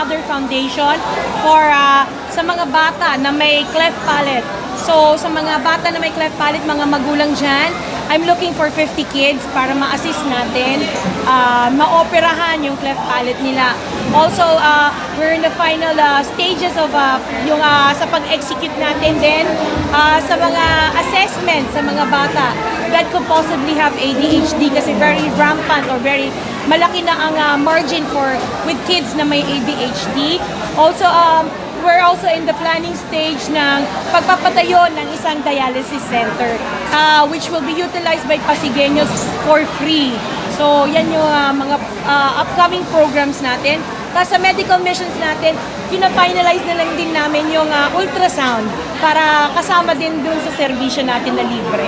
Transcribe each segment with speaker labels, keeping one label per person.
Speaker 1: another foundation for uh, sa mga bata na may cleft palate. So sa mga bata na may cleft palate, mga magulang dyan, I'm looking for 50 kids para ma-assist natin, uh, ma-operahan yung cleft palate nila. Also, uh, we're in the final uh, stages of uh, yung uh, sa pag-execute natin din uh, sa mga assessment sa mga bata that could possibly have ADHD kasi very rampant or very malaki na ang uh, margin for with kids na may ADHD. Also, um, we're also in the planning stage ng pagpapatayo ng isang dialysis center uh, which will be utilized by Pasigueños for free. So, yan yung uh, mga uh, upcoming programs natin. Tapos sa medical missions natin, pina-finalize na lang din namin yung uh, ultrasound para kasama din dun sa serbisyo natin na libre.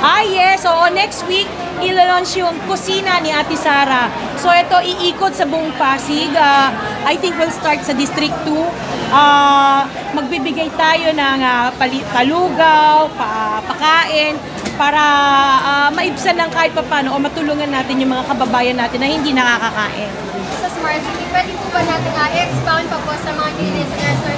Speaker 1: Ah, yes. So, next week, ila-launch yung kusina ni Ate Sara. So, ito iikot sa buong Pasig. Ah, I think we'll start sa District 2. Ah, magbibigay tayo ng pali- palugaw, pa, pakain, para ah, maibsan ng kahit papano o matulungan natin yung mga kababayan natin na hindi nakakakain.
Speaker 2: Sa Smart City, pwede po ba natin uh, expound pa po sa mga listeners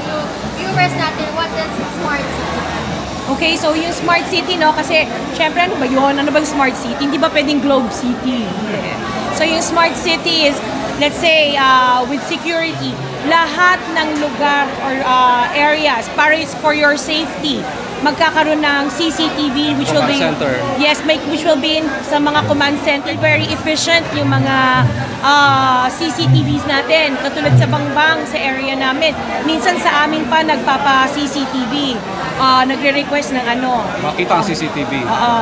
Speaker 1: Okay, so yung smart city, no? Kasi, syempre, ano ba yun? Ano bang smart city? Hindi ba pwedeng globe city? Hindi. So yung smart city is, let's say, uh, with security, lahat ng lugar or uh, areas para is for your safety magkakaroon ng CCTV which will be
Speaker 3: Command center.
Speaker 1: yes make which will be in, sa mga command center. Very efficient yung mga uh, CCTVs natin katulad sa Bangbang sa area namin. Minsan sa amin pa nagpapa CCTV uh, nagre-request ng ano.
Speaker 3: Makita ang CCTV.
Speaker 1: oo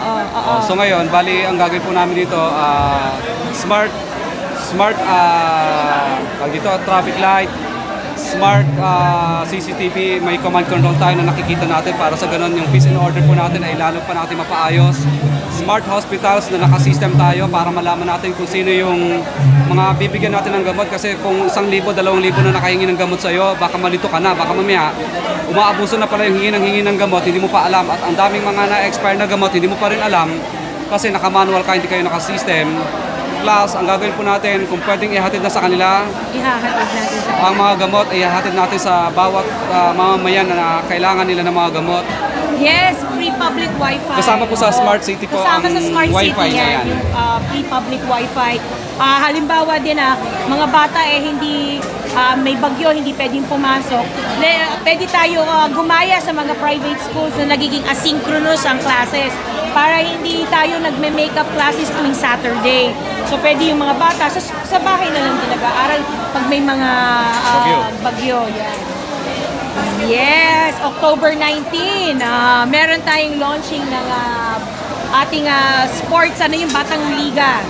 Speaker 1: oo oo.
Speaker 3: Oh, so ngayon, bali ang gagawin po namin dito, ah, smart smart ah tawag dito, traffic light, smart ah, CCTV, may command control tayo na nakikita natin para sa ganun yung peace and order po natin ay lalo pa natin mapaayos. Smart hospitals na nakasystem tayo para malaman natin kung sino yung mga bibigyan natin ng gamot kasi kung isang libo, dalawang libo na nakahingi ng gamot sa'yo, baka malito ka na, baka mamaya umaabuso na pala yung hingi ng hingi ng gamot, hindi mo pa alam at ang daming mga na-expire na gamot, hindi mo pa rin alam kasi naka-manual ka, hindi kayo naka-system. Plus, ang gagawin po natin, kung pwedeng ihatid na sa kanila,
Speaker 1: ihahatid natin sa
Speaker 3: ang mga gamot ay ihatid natin sa bawat ah, mamamayan na kailangan nila ng mga gamot.
Speaker 1: Yes, free public wifi.
Speaker 3: Kasama po sa
Speaker 1: Oo.
Speaker 3: Smart City po
Speaker 1: Kasama
Speaker 3: ang
Speaker 1: sa Smart
Speaker 3: wifi
Speaker 1: City
Speaker 3: na yan.
Speaker 1: yung uh, free public wifi. Ah, halimbawa din ah, mga bata eh hindi ah, may bagyo, hindi pwedeng pumasok. Le, pwede tayo ah, gumaya sa mga private schools na nagiging asynchronous ang classes para hindi tayo nagme-makeup classes tuwing Saturday. So pwede yung mga bata sa, sa bahay na lang talaga aral pag may mga ah,
Speaker 3: Bagyo.
Speaker 1: bagyo. Yan. Yes, October 19. ah meron tayong launching ng ah, ating ah, sports, ano yung Batang Liga.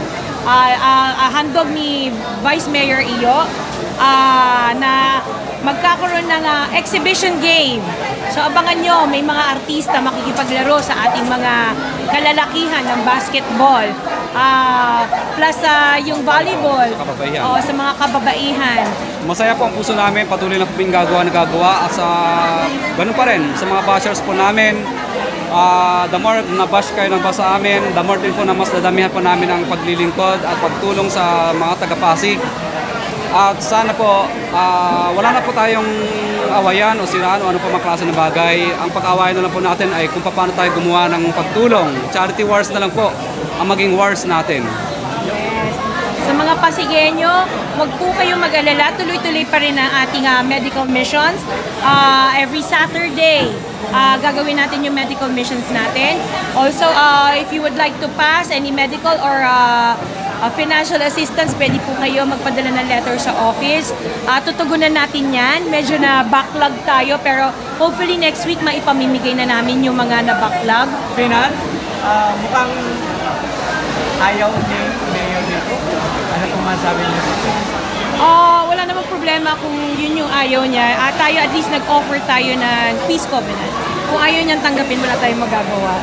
Speaker 1: Ah, ah, ah, handog ni Vice Mayor Iyo ah, na magkakaroon ng ah, exhibition game. So abangan nyo, may mga artista makikipaglaro sa ating mga kalalakihan ng basketball. Ah, plus ah, yung volleyball.
Speaker 3: Sa kababaihan.
Speaker 1: Oo, sa mga kababaihan.
Speaker 3: Masaya po ang puso namin, patuloy lang po kaming gagawa na gagawa at sa ganun pa rin, sa mga bashers po namin, ah, the more na bash kayo ng basa amin, the more din po na mas dadamihan pa namin ang paglilingkod at pagtulong sa mga taga-Pasig. At sana po, ah, wala na po tayong awayan o siraan o ano pa mga klase ng bagay. Ang pag-awayan na lang po natin ay kung paano tayo gumawa ng pagtulong. Charity wars na lang po ang maging wars natin.
Speaker 1: Mga Pasigueño, huwag po kayong mag-alala. Tuloy-tuloy pa rin ang ating ah, medical missions. Ah, every Saturday, ah, gagawin natin yung medical missions natin. Also, ah, if you would like to pass any medical or ah, ah, financial assistance, pwede po kayo magpadala ng letter sa office. Ah, tutugunan natin yan. Medyo na backlog tayo, pero hopefully next week maipamimigay na namin yung mga na-backlog.
Speaker 4: Finan, ah, mukhang ayaw ni masabi niyo?
Speaker 1: Ah, wala namang problema kung yun yung ayaw niya. Ah, tayo at least nag-offer tayo ng peace covenant. Kung ayaw niyang tanggapin, wala tayong magagawa.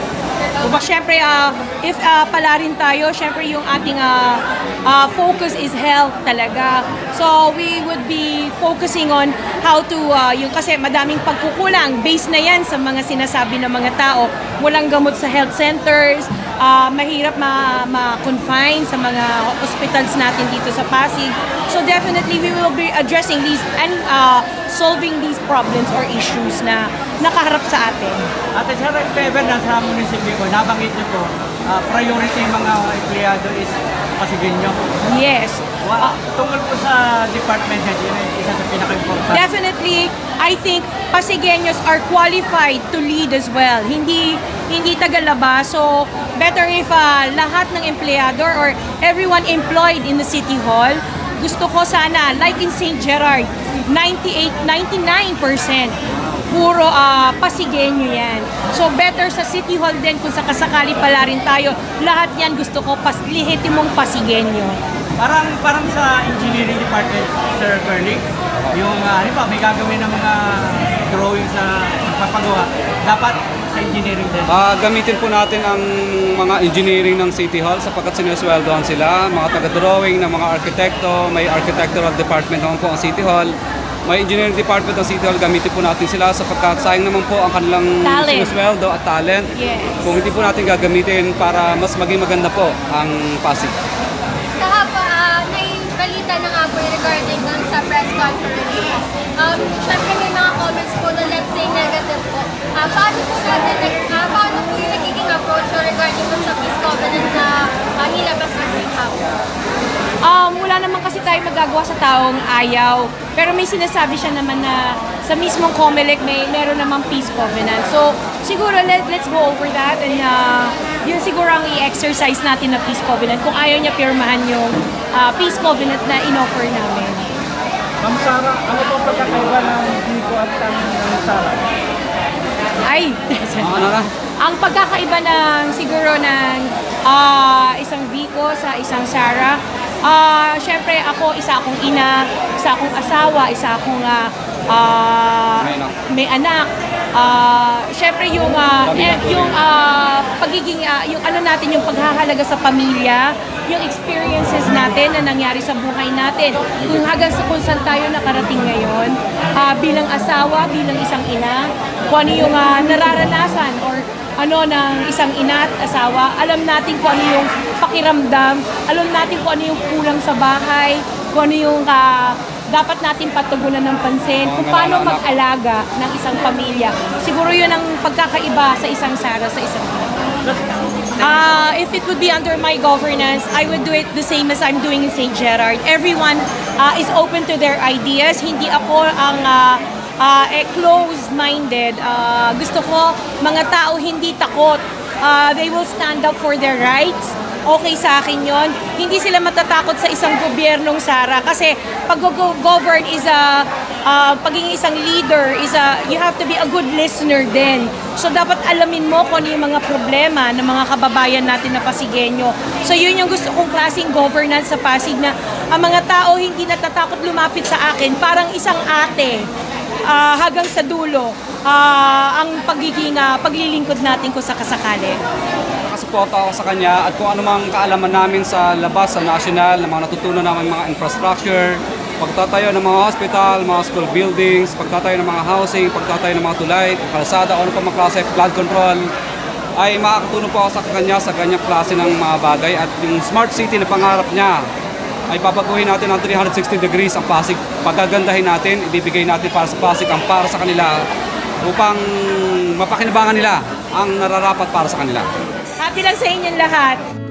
Speaker 1: Siyempre, ah, if ah, pala rin tayo, siyempre yung ating ah, ah, focus is health talaga. So, we would be focusing on how to, ah, yung kasi madaming pagkukulang, based na yan sa mga sinasabi ng mga tao. Walang gamot sa health centers, ah, mahirap ma- ma-confine sa mga hospitals natin dito sa Pasig. So, definitely, we will be addressing these and ah, solving these problems or issues na nakaharap sa atin.
Speaker 4: Ate Sir, if ever nasa munisipyo ko, nabanggit niyo po, ah, priority yung mga empleyado is pasigin nyo.
Speaker 1: Yes.
Speaker 4: Wa, tungkol po sa department head, yun ay isa sa pinaka-important.
Speaker 1: Definitely, I think Pasigueños are qualified to lead as well. Hindi hindi tagalaba. So, better if ah, lahat ng empleyado or everyone employed in the City Hall, gusto ko sana, like in St. Gerard, 98, 99% puro ah, Pasigueño yan. So, better sa City Hall din kung sakasakali pala rin tayo. Lahat yan gusto ko, pas, lihitimong Pasigueño.
Speaker 4: Parang parang sa engineering department, Sir Curly, yung uh, halimbawa may gagawin ng mga drawing sa pagpapagawa, dapat sa engineering din.
Speaker 3: Ah, gamitin po natin ang mga engineering ng City Hall sapagkat sinusweldohan sila, mga taga-drawing ng mga arkitekto, may architectural department naman po ang City Hall. May engineering department ng City Hall, gamitin po natin sila sapagkat sayang naman po ang kanilang
Speaker 1: Talent.
Speaker 3: sinusweldo at talent.
Speaker 1: Yes.
Speaker 3: Kung hindi po natin gagamitin para mas maging maganda po ang Pasig.
Speaker 2: Kahapon, uh, balita na nga po yung regarding dun sa press conference. Um, Siyempre Ah, paano po natin, ah, paano po yung nagiging approach regarding dun sa peace covenant na uh, nilabas ng Singapore?
Speaker 1: Um, wala naman kasi tayo magagawa sa taong ayaw. Pero may sinasabi siya naman na sa mismong COMELEC may meron namang peace covenant. So, siguro let, let's go over that and uh, yun siguro ang i-exercise natin na peace covenant kung ayaw niya pirmahan yung uh, peace covenant na in-offer namin.
Speaker 4: Ma'am Sara, ano po pagkakaiba ng Biko at ng Sara?
Speaker 1: Ay!
Speaker 3: Ang ano na?
Speaker 1: ang pagkakaiba ng siguro ng ah, isang Vico sa isang Sarah, ah syempre ako, isa akong ina, isa akong asawa, isa akong ah, ah,
Speaker 3: May anak.
Speaker 1: Ah, syempre yung ah, eh, yung ah, pagiging ah, yung ano natin yung paghahalaga sa pamilya, yung experiences natin na nangyari sa buhay natin. Kung hanggang sa kung saan tayo nakarating ngayon, ah, bilang asawa, bilang isang ina, kung ano yung ah, nararanasan or ano ng isang ina at asawa, alam natin kung ano yung pakiramdam, alam natin kung ano yung kulang sa bahay, kung ano yung ah, dapat natin patugunan ng pansin, kung paano mag-alaga ng isang pamilya. Siguro yun ang pagkakaiba sa isang Sara sa isang ina. Uh, if it would be under my governance, I would do it the same as I'm doing in St. Gerard. Everyone uh, is open to their ideas. Hindi ako ang uh, uh, eh, closed-minded. Uh, gusto ko mga tao hindi takot. Uh, they will stand up for their rights. Okay sa akin yon. Hindi sila matatakot sa isang gobyernong Sara kasi pag govern is a uh, pagiging isang leader is a you have to be a good listener din. So dapat alamin mo kung ano yung mga problema ng mga kababayan natin na Pasigueño. So yun yung gusto kong klaseng governance sa Pasig na ang mga tao hindi natatakot lumapit sa akin parang isang ate ah, hanggang sa dulo ah, ang pagiging ah, paglilingkod natin kung sakasakali.
Speaker 3: Nakasuporta ako sa kanya at kung ano mang kaalaman namin sa labas, sa national, na mga natutunan namin mga infrastructure, pagtatayo ng mga hospital, mga school buildings, pagtatayo ng mga housing, pagtatayo ng mga tulay, kalsada, o ano pa mga flood control, ay makakatulong po ako sa kanya sa ganyang klase ng mga bagay at yung smart city na pangarap niya ay papaguhin natin ng 360 degrees ang Pasig. Pagagandahin natin, ibibigay natin para sa Pasig ang para sa kanila upang mapakinabangan nila ang nararapat para sa kanila.
Speaker 1: Happy lang sa inyong lahat.